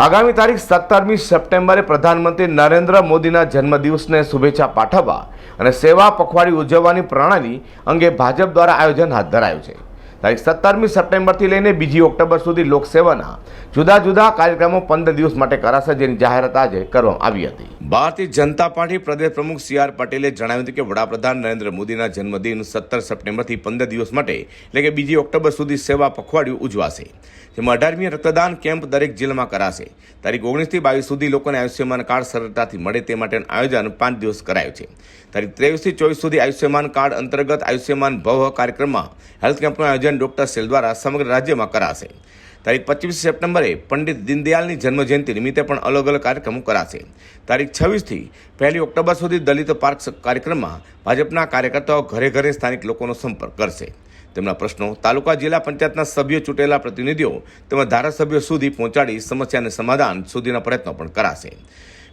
આગામી તારીખ સત્તરમી સપ્ટેમ્બરે પ્રધાનમંત્રી નરેન્દ્ર મોદીના જન્મદિવસને શુભેચ્છા પાઠવવા અને સેવા પખવાડી ઉજવવાની પ્રણાલી અંગે ભાજપ દ્વારા આયોજન હાથ ધરાયું છે. તારીખ સત્તરમી સપ્ટેમ્બરથી લઈને બીજી ઓક્ટોબર સુધી લોકસેવાના જુદા જુદા કાર્યક્રમો પંદર દિવસ માટે કરાશે જેની જાહેરાત આજે કરવામાં આવી હતી. ભારતીય જનતા પાર્ટી પ્રદેશ પ્રમુખ સી આર પટેલે જણાવ્યું હતું કે વડાપ્રધાન નરેન્દ્ર મોદીના જન્મદિન સત્તર સપ્ટેમ્બરથી પંદર દિવસ માટે, એટલે કે બીજી ઓક્ટોબર સુધી સેવા પખવાડિયું ઉજવાશે. જેમાં અઢારમી રક્તદાન કેમ્પ દરેક જિલ્લામાં કરાશે. તારીખ ઓગણીસથી બાવીસ સુધી લોકોને આયુષ્યમાન કાર્ડ સરળતાથી મળે તે માટેનું આયોજન પાંચ દિવસ કરાયું છે. તારીખ ત્રેવીસથી ચોવીસ સુધી આયુષ્યમાન કાર્ડ અંતર્ગત આયુષ્યમાન ભવ કાર્યક્રમમાં હેલ્થ કેમ્પનું આયોજન ડોક્ટર સેલ દ્વારા સમગ્ર રાજ્યમાં કરાશે. તારીખ પચીસ સપ્ટેમ્બરે પંડિત દીનદયાળની જન્મજયંતિ નિમિત્તે પણ અલગ અલગ કાર્યક્રમો કરાશે. તારીખ છવ્વીસથી પહેલી ઓક્ટોબર સુધી દલિત પાર્ક કાર્યક્રમમાં ભાજપના કાર્યકર્તાઓ ઘરે ઘરે સ્થાનિક લોકોનો સંપર્ક કરશે. તેમના પ્રશ્નો તાલુકા જિલ્લા પંચાયતના સભ્યો ચૂંટેલા પ્રતિનિધિઓ તેમજ ધારાસભ્યો સુધી પહોંચાડી સમસ્યાને સમાધાન સુધીના પ્રયત્નો પણ કરાશે.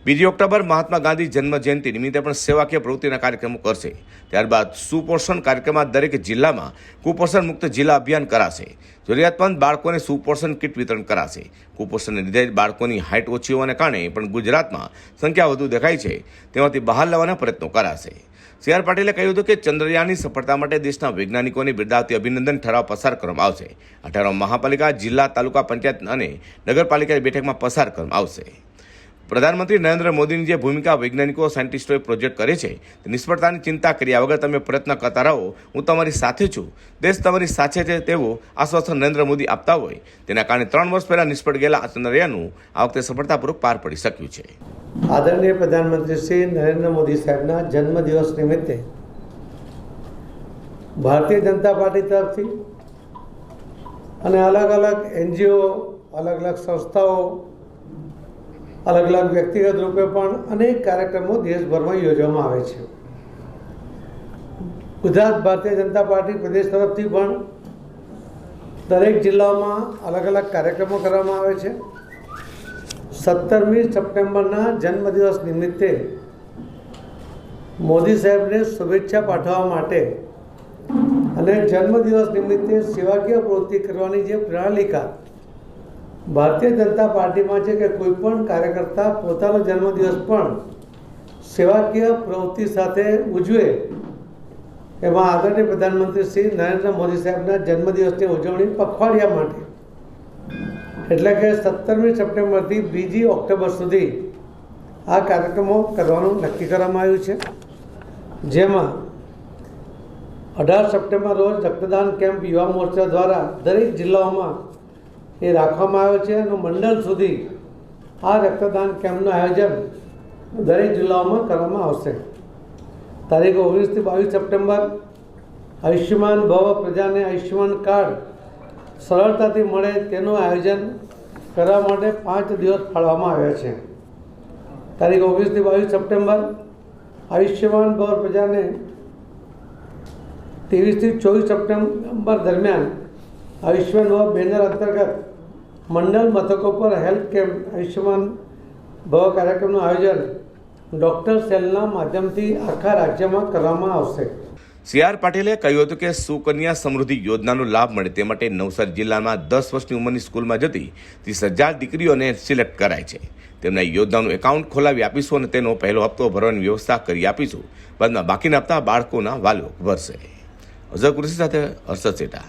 બીજી ઓક્ટોબર મહાત્મા ગાંધી જન્મ જયંતિ નિમિત્તે પણ સેવાકીય પ્રવૃત્તિના કાર્યક્રમો કરશે. ત્યારબાદ સુપોષણ કાર્યક્રમમાં દરેક જિલ્લામાં કુપોષણ મુક્ત જિલ્લા અભિયાન કરાશે. જરૂરિયાતમંદ બાળકોને સુપોષણ કીટ વિતરણ કરાશે. કુપોષણને લીધે બાળકોની હાઇટ ઓછી હોવાને કારણે પણ ગુજરાતમાં સંખ્યા વધુ દેખાય છે. તેમાંથી બહાર લાવવાના પ્રયત્નો કરાશે. સી આર પાટીલે કહ્યું હતું કે ચંદ્રયાનની સફળતા માટે દેશના વૈજ્ઞાનિકોને બિરદાવતી અભિનંદન ઠરાવ પસાર કરવામાં આવશે. આ મહાપાલિકા, જિલ્લા, તાલુકા પંચાયત અને નગરપાલિકા બેઠકમાં પસાર કરવામાં આવશે. પ્રધાનમંત્રી નરેન્દ્ર મોદીની જે ભૂમિકા વૈજ્ઞાનિકો સાયન્ટિસ્ટોએ પ્રોજેક્ટ કરે છે, તે નિષ્ફળતાની ચિંતા કર્યા વગર તમે પ્રયત્ન કરતા રહો. હું તમારી સાથે છું. દેશ તમારી સાથે છે તેવું આશ્વાસન નરેન્દ્ર મોદી આપતા હોય. તેના કારણે ત્રણ વર્ષ પહેલા નિષ્ફળ ગયેલા આ ચંદ્રયાનનું આ વખતે સફળતાપૂર્વક પાર પડી શક્યું છે. આદરણીય પ્રધાનમંત્રી શ્રી નરેન્દ્ર મોદી સાહેબના જન્મદિવસ નિમિત્તે ભારતીય જનતા પાર્ટી તરફથી અને અલગ અલગ એનજીઓ, અલગ અલગ સંસ્થાઓ અલગ અલગ વ્યક્તિગત રૂપે પણ અનેક કાર્યક્રમો દેશભરમાં યોજવામાં આવે છે. ગુજરાત, ભારતીય જનતા પાર્ટી પ્રદેશ તરફથી પણ દરેક જિલ્લાઓમાં અલગ અલગ કાર્યક્રમો કરવામાં આવે છે. સત્તરમી સપ્ટેમ્બરના જન્મદિવસ નિમિત્તે મોદી સાહેબને શુભેચ્છા પાઠવવા માટે અને જન્મદિવસ નિમિત્તે સેવાકીય પ્રવૃત્તિ કરવાની જે પ્રણાલિકા ભારતીય જનતા પાર્ટીમાં છે કે કોઈ પણ કાર્યકર્તા પોતાનો જન્મદિવસ પણ સેવાકીય પ્રવૃત્તિ સાથે ઉજવે, એમાં આદરણીય પ્રધાનમંત્રી શ્રી નરેન્દ્ર મોદી સાહેબના જન્મદિવસની ઉજવણી પખવાડિયા માટે. એટલે કે સત્તરમી સપ્ટેમ્બરથી બીજી ઓક્ટોબર સુધી આ કાર્યક્રમો કરવાનું નક્કી કરવામાં આવ્યું છે. જેમાં અઢાર સપ્ટેમ્બર રોજ રક્તદાન કેમ્પ યુવા મોરચા દ્વારા દરેક જિલ્લાઓમાં એ રાખવામાં આવ્યો છે અને મંડળ સુધી આ રક્તદાન કેમ્પનું આયોજન દરેક જિલ્લાઓમાં કરવામાં આવશે. તારીખ ઓગણીસથી બાવીસ સપ્ટેમ્બર આયુષ્યમાન ભવ પ્રજાને આયુષ્યમાન કાર્ડ સરળતાથી મળે તેનું આયોજન કરવા માટે પાંચ દિવસ ફાળવવામાં આવ્યા છે. તારીખ ઓગણીસથી બાવીસ સપ્ટેમ્બર આયુષ્યમાન ભવ પ્રજાને ત્રેવીસથી ચોવીસ સપ્ટેમ્બર દરમિયાન આયુષ્યમાન ભવ બેનર અંતર્ગત મંડળ મથકો પર હેલ્થ કેમ્પ, આયુષ્યમાન ભવ કાર્યક્રમનું આયોજન ડૉક્ટર સેલના માધ્યમથી આખા રાજ્યમાં કરવામાં આવશે. સી આર પાટીલે કહ્યું હતું કે સુકન્યા સમૃદ્ધિ યોજનાનો લાભ મળે તે માટે નવસારી જિલ્લામાં દસ વર્ષની ઉંમરની સ્કૂલમાં જતી ત્રીસ હજાર દીકરીઓને સિલેક્ટ કરાય છે. તેમના યોજનાનું એકાઉન્ટ ખોલાવી આપીશું અને તેનો પહેલો હપ્તો ભરવાની વ્યવસ્થા કરી આપીશું. બાદમાં બાકીના હપ્તા બાળકોના વાલીઓ ભરશે. અઝર કૃષિ સાથે હર્ષદ સેટા.